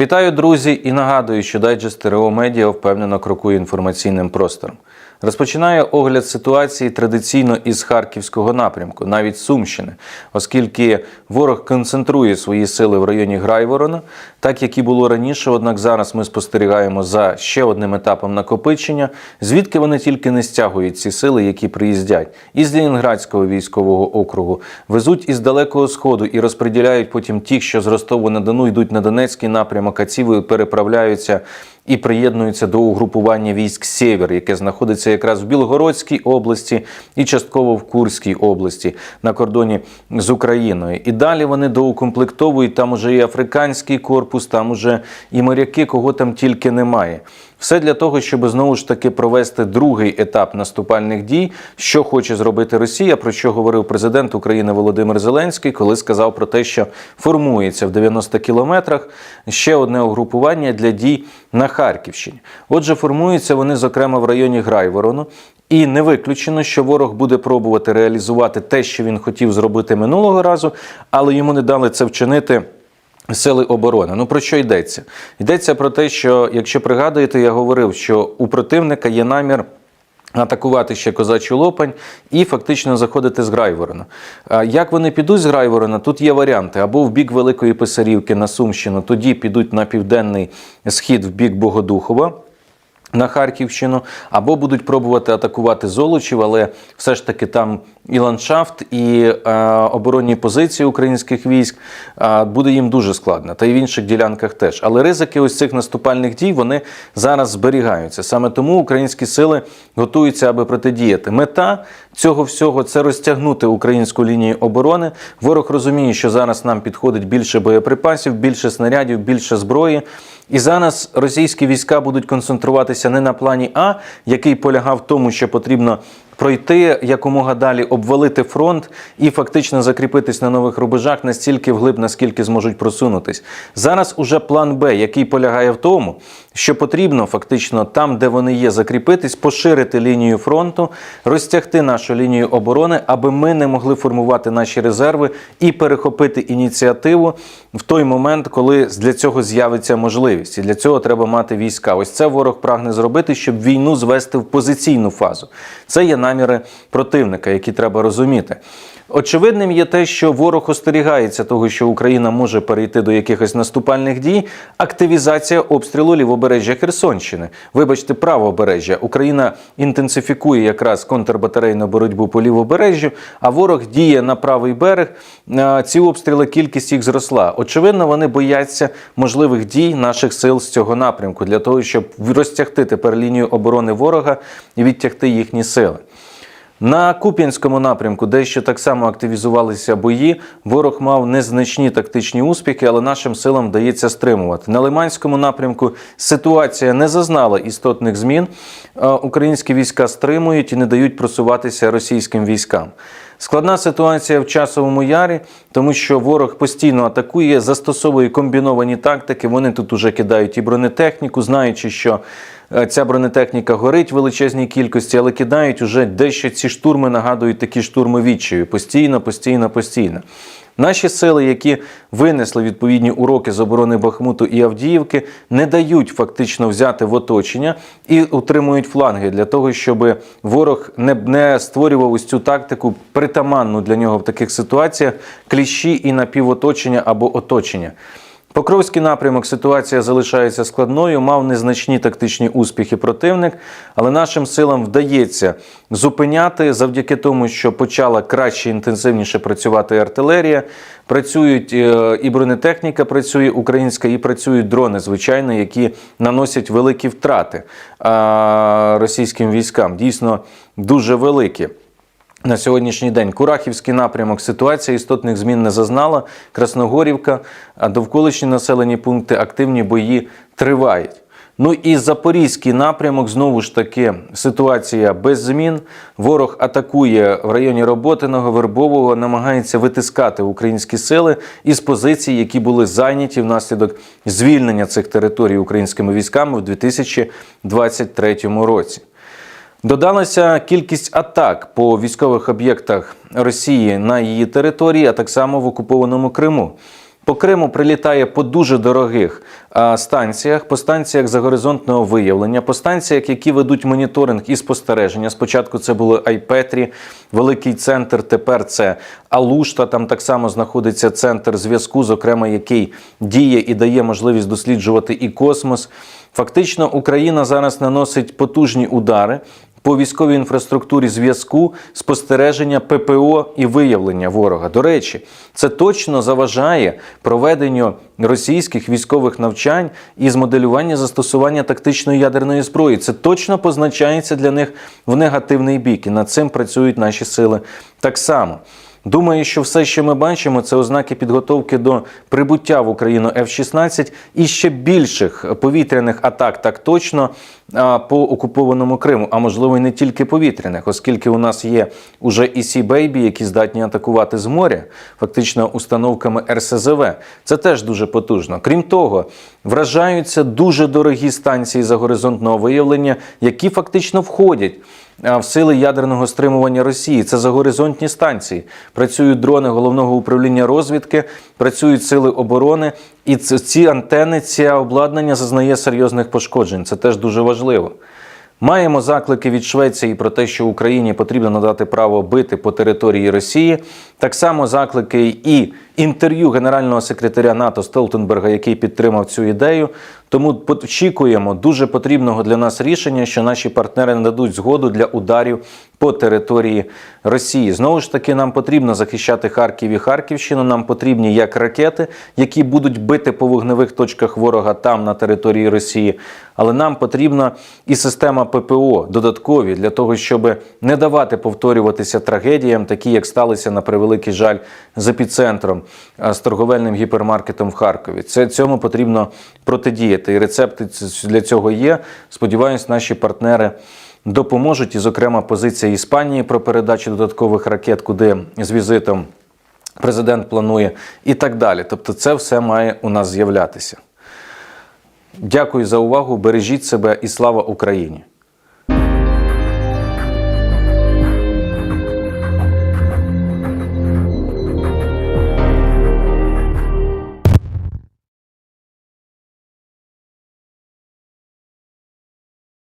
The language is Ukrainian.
Вітаю, друзі, і нагадую, що дайджест ТРО Медіа впевнено крокує інформаційним простором. Розпочинаю огляд ситуації традиційно із харківського напрямку, навіть Сумщини, оскільки ворог концентрує свої сили в районі Грайворона, так як і було раніше. Однак зараз ми спостерігаємо за ще одним етапом накопичення, звідки вони тільки не стягують ці сили, які приїздять із Ленінградського військового округу, везуть із далекого сходу і розподіляють потім ті, що з Ростову на Дону йдуть на Донецький напрямок, а ці переправляються і приєднуються до угрупування військ Сєвєр, яке знаходиться якраз в Білгородській області і частково в Курській області на кордоні з Україною. І далі вони доукомплектовують там уже і африканський корпус, там уже і моряки, кого там тільки немає. Все для того, щоб знову ж таки провести другий етап наступальних дій, що хоче зробити Росія, про що говорив президент України Володимир Зеленський, коли сказав про те, що формується в 90 кілометрах ще одне угрупування для дій на Харківщині. Отже, формуються вони, зокрема, в районі Грайворону. І не виключено, що ворог буде пробувати реалізувати те, що він хотів зробити минулого разу, але йому не дали це вчинити. Сили оборони. Ну про що йдеться? Йдеться про те, що якщо пригадуєте, я говорив, що у противника є намір. Атакувати ще козачу лопань і фактично заходити з Грайворона. Як вони підуть з Грайворона? Тут є варіанти або в бік Великої Писарівки на Сумщину, тоді підуть на південний схід в бік Богодухова. На Харківщину або будуть пробувати атакувати Золочів, але все ж таки там і ландшафт, і е, оборонні позиції українських військ е, буде їм дуже складно, та й в інших ділянках теж. Але ризики ось цих наступальних дій вони зараз зберігаються. Саме тому українські сили готуються, аби протидіяти. Мета цього всього це розтягнути українську лінію оборони. Ворог розуміє, що зараз нам підходить більше боєприпасів, більше снарядів, більше зброї. І зараз російські війська будуть концентруватися не на плані А, який полягав в тому, що потрібно пройти якомога далі, обвалити фронт і фактично закріпитись на нових рубежах настільки вглиб, наскільки зможуть просунутись. Зараз уже план Б, який полягає в тому, що потрібно фактично там, де вони є, закріпитись, поширити лінію фронту, розтягти нашу лінію оборони, аби ми не могли формувати наші резерви і перехопити ініціативу в той момент, коли для цього з'явиться можливість. І для цього треба мати війська. Ось це ворог прагне зробити, щоб війну звести в позиційну фазу. Це є наміри противника, які треба розуміти. Очевидним є те, що ворог остерігається того, що Україна може перейти до якихось наступальних дій. Активізація обстрілу лівобережжя Херсонщини. Вибачте, правобережжя. Україна інтенсифікує якраз контрбатарейну боротьбу по лівобережжю, а ворог діє на правий берег. Ці обстріли кількість їх зросла. Очевидно, вони бояться можливих дій наших сил з цього напрямку для того, щоб розтягти тепер лінію оборони ворога і відтягти їхні сили. На Куп'янському напрямку, де ще так само активізувалися бої, ворог мав незначні тактичні успіхи, але нашим силам вдається стримувати. На Лиманському напрямку ситуація не зазнала істотних змін. Українські війська стримують і не дають просуватися російським військам. Складна ситуація в часовому ярі, тому що ворог постійно атакує, застосовує комбіновані тактики. Вони тут уже кидають і бронетехніку, знаючи, що ця бронетехніка горить в величезній кількості, але кидають уже дещо ці штурми нагадують такі штурми відчаю. Постійно, постійно, постійно. Наші сили, які винесли відповідні уроки з оборони Бахмуту і Авдіївки, не дають фактично взяти в оточення і утримують фланги для того, щоб ворог не, не створював ось цю тактику притаманну для нього в таких ситуаціях кліщі і напівоточення або оточення. Покровський напрямок ситуація залишається складною, мав незначні тактичні успіхи противник, але нашим силам вдається зупиняти завдяки тому, що почала краще інтенсивніше працювати артилерія. Працюють е, і бронетехніка, працює українська, і працюють дрони, звичайно, які наносять великі втрати російським військам. Дійсно дуже великі. На сьогоднішній день Курахівський напрямок ситуація істотних змін не зазнала. Красногорівка, а довколишні населені пункти активні бої тривають. Ну і Запорізький напрямок знову ж таки ситуація без змін. Ворог атакує в районі Роботиного, Вербового, намагається витискати українські сили із позицій, які були зайняті внаслідок звільнення цих територій українськими військами в 2023 році. Додалася кількість атак по військових об'єктах Росії на її території, а так само в окупованому Криму. По Криму прилітає по дуже дорогих станціях, по станціях загоризонтного виявлення, по станціях, які ведуть моніторинг і спостереження. Спочатку це було Айпетрі, великий центр. Тепер це Алушта. Там так само знаходиться центр зв'язку, зокрема, який діє і дає можливість досліджувати і космос. Фактично, Україна зараз наносить потужні удари по військовій інфраструктурі зв'язку, спостереження ППО і виявлення ворога. До речі, це точно заважає проведенню російських військових навчань і моделювання застосування тактичної ядерної зброї. Це точно позначається для них в негативний бік, і над цим працюють наші сили так само. Думаю, що все, що ми бачимо, це ознаки підготовки до прибуття в Україну F-16 і ще більших повітряних атак, так точно по окупованому Криму, а можливо і не тільки повітряних, оскільки у нас є уже і Сі Бейбі, які здатні атакувати з моря, фактично установками РСЗВ. Це теж дуже потужно. Крім того, вражаються дуже дорогі станції загоризонтного виявлення, які фактично входять в сили ядерного стримування Росії. Це загоризонтні станції. Працюють дрони головного управління розвідки, працюють сили оборони, і ці антени, ці обладнання зазнає серйозних пошкоджень. Це теж дуже важливо. Маємо заклики від Швеції про те, що Україні потрібно надати право бити по території Росії. Так само заклики і інтерв'ю генерального секретаря НАТО Столтенберга, який підтримав цю ідею. Тому очікуємо дуже потрібного для нас рішення, що наші партнери нададуть згоду для ударів по території Росії. Знову ж таки, нам потрібно захищати Харків і Харківщину. Нам потрібні як ракети, які будуть бити по вогневих точках ворога там на території Росії. Але нам потрібна і система ППО додаткові для того, щоб не давати повторюватися трагедіям, такі як сталися на превеликий жаль з епіцентром з торговельним гіпермаркетом в Харкові. Це цьому потрібно протидіяти. І рецепти для цього є. Сподіваюсь, наші партнери допоможуть. І, зокрема, позиція Іспанії про передачу додаткових ракет, куди з візитом президент планує, і так далі. Тобто, це все має у нас з'являтися. Дякую за увагу. Бережіть себе і слава Україні!